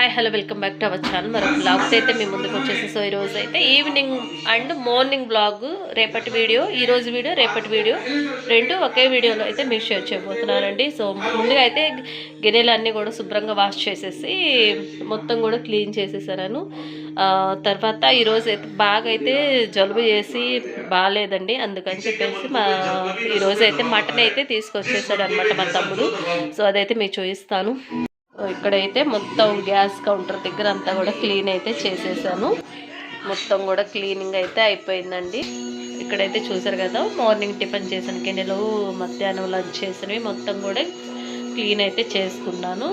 Hi hello welcome back to our channel మరొక vlogs అయితే మీ ముందుకు వచ్చేసి. సో ఈ రోజు అయితే ఈవినింగ్ అండ్ మార్నింగ్ బ్లాగ్ రేపటి వీడియో ఈరోజు వీడియో రేపటి వీడియో రెండు ఒకే వీడియోలో అయితే మీకు షేర్ చేయబోతున్నానండి. సో ముందుగా అయితే గిన్నెలు అన్నీ కూడా శుభ్రంగా వాష్ చేసేసి మొత్తం కూడా క్లీన్ చేసేసాను. తర్వాత ఈరోజు అయితే బాగా అయితే జలుబు చేసి బాగాలేదండి. అందుకని చెప్పేసి మా ఈరోజు అయితే మటన్ అయితే తీసుకొచ్చేసాడు అనమాట మా తమ్ముడు. సో అదైతే మీకు చూపిస్తాను. ఇక్కడైతే మొత్తం గ్యాస్ కౌంటర్ దగ్గర అంతా కూడా క్లీన్ అయితే చేసేసాను. మొత్తం కూడా క్లీనింగ్ అయితే అయిపోయిందండి. ఇక్కడైతే చూసారు కదా మార్నింగ్ టిఫిన్ చేసిన గిన్నెలు మధ్యాహ్నం లంచ్ చేసినవి మొత్తం కూడా క్లీన్ అయితే చేసుకున్నాను.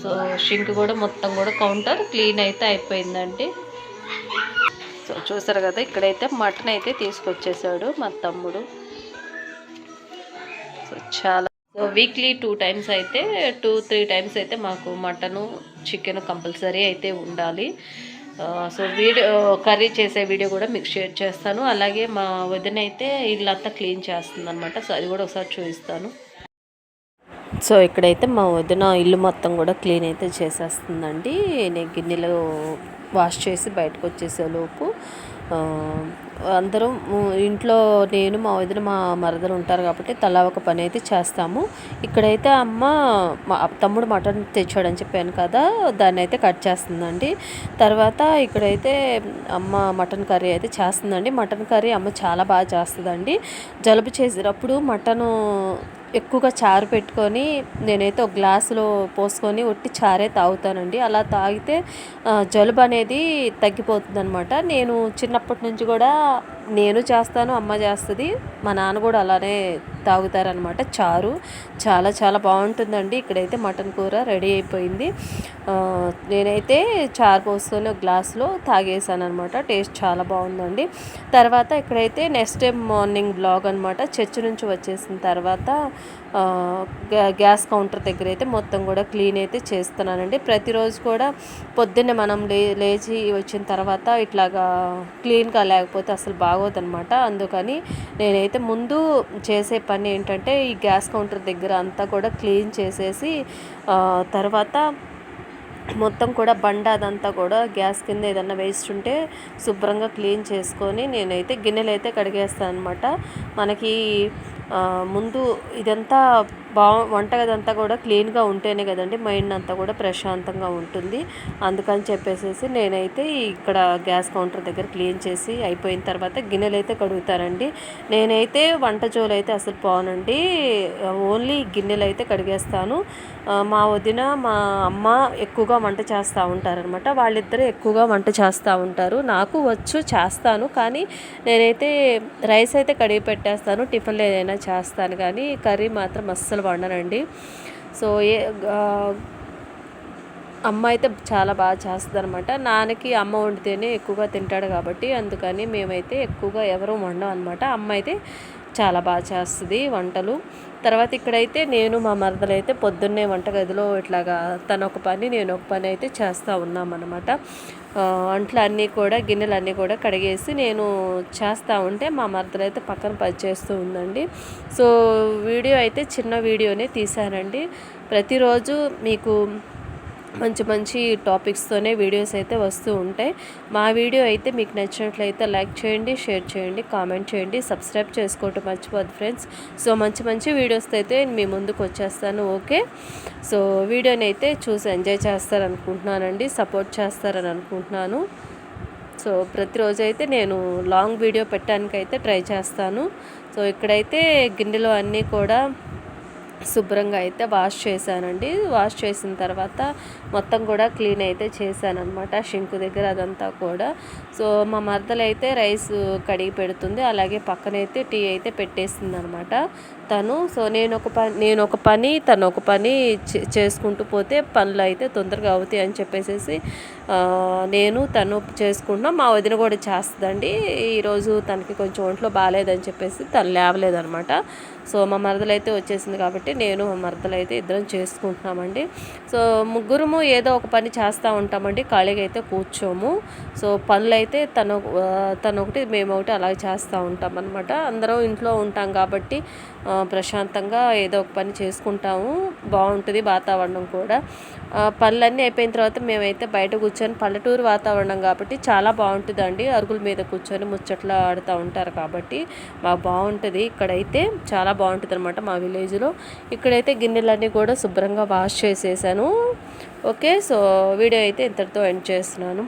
సో షింక్ కూడా మొత్తం కూడా కౌంటర్ క్లీన్ అయితే అయిపోయిందండి. సో చూసారు కదా ఇక్కడైతే మటన్ అయితే తీసుకొచ్చేసాడు మా తమ్ముడు. సో చాలా సో వీక్లీ టూ టైమ్స్ అయితే టూ త్రీ టైమ్స్ అయితే మాకు మటను చికెన్ కంపల్సరీ అయితే ఉండాలి. Uh, సో వీడియో కర్రీ చేసే వీడియో కూడా మీకు షేర్ చేస్తాను. అలాగే మా వదిన అయితే ఇల్లంతా క్లీన్ చేస్తుంది అనమాట సో అది కూడా ఒకసారి చూపిస్తాను. సో ఇక్కడైతే మా వదిన ఇల్లు మొత్తం కూడా క్లీన్ అయితే చేసేస్తుందండి. నేను గిన్నెలు వాష్ చేసి బయటకు వచ్చేసేలోపు అందరం ఇంట్లో నేను మా వదిన మా మరదలు ఉంటారు కాబట్టి తలా ఒక పని అయితే చేస్తాము. ఇక్కడైతే అమ్మ మా తమ్ముడు మటన్ తెచ్చాడని చెప్పాను కదా దాన్ని అయితే కట్ చేస్తుందండి. తర్వాత ఇక్కడైతే అమ్మ మటన్ కర్రీ అయితే చేస్తుందండి. మటన్ కర్రీ అమ్మ చాలా బాగా చేస్తుందండి. జలుబు చేసేటప్పుడు మటను ఎక్కువగా చారు పెట్టుకొని నేనైతే ఒక గ్లాసులో పోసుకొని ఒట్టి చారే తాగుతానండి. అలా తాగితే జలుబు అనేది తగ్గిపోతుంది అనమాట నేను చిన్నప్పటి నుంచి కూడా నేను చేస్తాను అమ్మ చేస్తుంది మా నాన్న కూడా అలానే తాగుతారనమాట చారు. చాలా చాలా బాగుంటుందండి. ఇక్కడైతే మటన్ కూర రెడీ అయిపోయింది. నేనైతే చారు పోసుకొని ఒక గ్లాసులో తాగేసాను అనమాట టేస్ట్ చాలా బాగుందండి. తర్వాత ఇక్కడైతే నెక్స్ట్ డే మార్నింగ్ బ్లాగ్ అనమాట. చర్చ్ నుంచి వచ్చేసిన తర్వాత గ్యా- గ్యాస్ కౌంటర్ దగ్గర అయితే మొత్తం కూడా క్లీన్ అయితే చేస్తున్నానండి. ప్రతిరోజు కూడా పొద్దున్నే మనం లే లేచి వచ్చిన తర్వాత ఇట్లాగా క్లీన్గా లేకపోతే అసలు బాగోదన్నమాట అందుకని నేనైతే ముందు చేసే పని ఏంటంటే ఈ గ్యాస్ కౌంటర్ దగ్గర అంతా కూడా క్లీన్ చేసేసి తర్వాత మొత్తం కూడా బండ అదంతా కూడా గ్యాస్ కింద ఏదన్నా వేస్ట్ ఉంటే శుభ్రంగా క్లీన్ చేసుకొని నేనైతే గిన్నెలు అయితే కడిగేస్తాను అనమాట మనకి ముందు ఇదంతా బా వంటగదంతా కూడా క్లీన్గా ఉంటేనే కదండి మైండ్ అంతా కూడా ప్రశాంతంగా ఉంటుంది. అందుకని చెప్పేసి నేనైతే ఇక్కడ గ్యాస్ కౌంటర్ దగ్గర క్లీన్ చేసి అయిపోయిన తర్వాత గిన్నెలు అయితే కడుగుతానండి. నేనైతే వంట జోలు అయితే అసలు పోనండి. ఓన్లీ గిన్నెలు అయితే కడిగేస్తాను మా వదిన మా అమ్మ ఎక్కువగా వంట చేస్తూ ఉంటారనమాట వాళ్ళిద్దరూ ఎక్కువగా వంట చేస్తూ ఉంటారు. నాకు వచ్చు చేస్తాను. కానీ నేనైతే రైస్ అయితే కడిగి పెట్టేస్తాను. టిఫిన్లు ఏదైనా చేస్తాను కానీ కర్రీ మాత్రం అస్సలు వండనండి. సో ఏ అమ్మ అయితే చాలా బాగా చేస్తుంది అనమాట నాన్నకి అమ్మ వండితేనే ఎక్కువగా తింటాడు కాబట్టి అందుకని మేమైతే ఎక్కువగా ఎవరు వండం అనమాట అమ్మ అయితే చాలా బాగా చేస్తుంది వంటలు. తర్వాత ఇక్కడైతే నేను మా మరదలు అయితే పొద్దున్నే వంటగదిలో ఇట్లాగా తను ఒక పని నేను ఒక పని అయితే చేస్తూ ఉన్నామన్నమాట. ఆ, అంట్లు అన్నీ కూడా గిన్నెలు అన్నీ కూడా కడిగేసి నేను చేస్తూ ఉంటే మా మరదలు అయితే పక్కన పని చేస్తూ ఉందండి. సో వీడియో అయితే చిన్న వీడియోనే తీశానండి. ప్రతిరోజు మీకు మంచి మంచి టాపిక్స్తోనే వీడియోస్ అయితే వస్తూ ఉంటాయి. మా వీడియో అయితే మీకు నచ్చినట్లయితే లైక్ చేయండి షేర్ చేయండి కామెంట్ చేయండి సబ్స్క్రైబ్ చేసుకోవటం మర్చిపోద్దు ఫ్రెండ్స్ సో మంచి మంచి వీడియోస్తో అయితే మీ ముందుకు వచ్చేస్తాను ఓకే సో వీడియోని అయితే చూసి ఎంజాయ్ చేస్తారనుకుంటున్నానండి సపోర్ట్ చేస్తారని అనుకుంటున్నాను సో ప్రతిరోజు అయితే నేను లాంగ్ వీడియో పెట్టడానికి అయితే ట్రై చేస్తాను. సో ఇక్కడైతే గిన్నెలు అన్నీ కూడా శుభ్రంగా అయితే వాష్ చేశానండి. వాష్ చేసిన తర్వాత మొత్తం కూడా క్లీన్ అయితే చేశానమాట షింకు దగ్గర అదంతా కూడా. సో మా మరదలు అయితే రైస్ కడిగి పెడుతుంది. అలాగే పక్కనైతే టీ అయితే పెట్టేసింది అనమాట తను. సో నేను ఒక పని నేను ఒక పని తను ఒక పని చే- చేసుకుంటూ పోతే పనులు అయితే తొందరగా అవుతాయి అని చెప్పేసి నేను తను చేసుకుంటున్నా. మా వదిన కూడా చేస్తుందండి. ఈరోజు తనకి కొంచెం ఒంట్లో బాగాలేదని చెప్పేసి తను లేవలేదనమాట సో మా మరదలు అయితే వచ్చేసింది కాబట్టి నేను మరదలైతే అయితే ఇద్దరం చేసుకుంటున్నామండి. సో ముగ్గురము ఏదో ఒక పని చేస్తూ ఉంటామండి. ఖాళీగా అయితే కూర్చోము. సో పనులు అయితే తను తను ఒకటి మేము ఒకటి అలా చేస్తూ ఉంటాం అనమాట అందరం ఇంట్లో ఉంటాం కాబట్టి ప్రశాంతంగా ఏదో ఒక పని చేసుకుంటాము. బాగుంటుంది వాతావరణం కూడా. పనులన్నీ అయిపోయిన తర్వాత మేమైతే బయట కూర్చొని పల్లెటూరు వాతావరణం కాబట్టి చాలా బాగుంటుందండి. అరుగుల మీద కూర్చొని ముచ్చట్లు ఆడుతూ ఉంటారు కాబట్టి మాకు బాగుంటుంది. ఇక్కడైతే చాలా బాగుంటుంది అనమాట మా విలేజ్లో. ఇక్కడైతే గిన్నెలన్నీ కూడా శుభ్రంగా వాష్ చేసేసాను. ఓకే సో వీడియో అయితే ఇంతటితో ఎండ్ చేస్తున్నాను.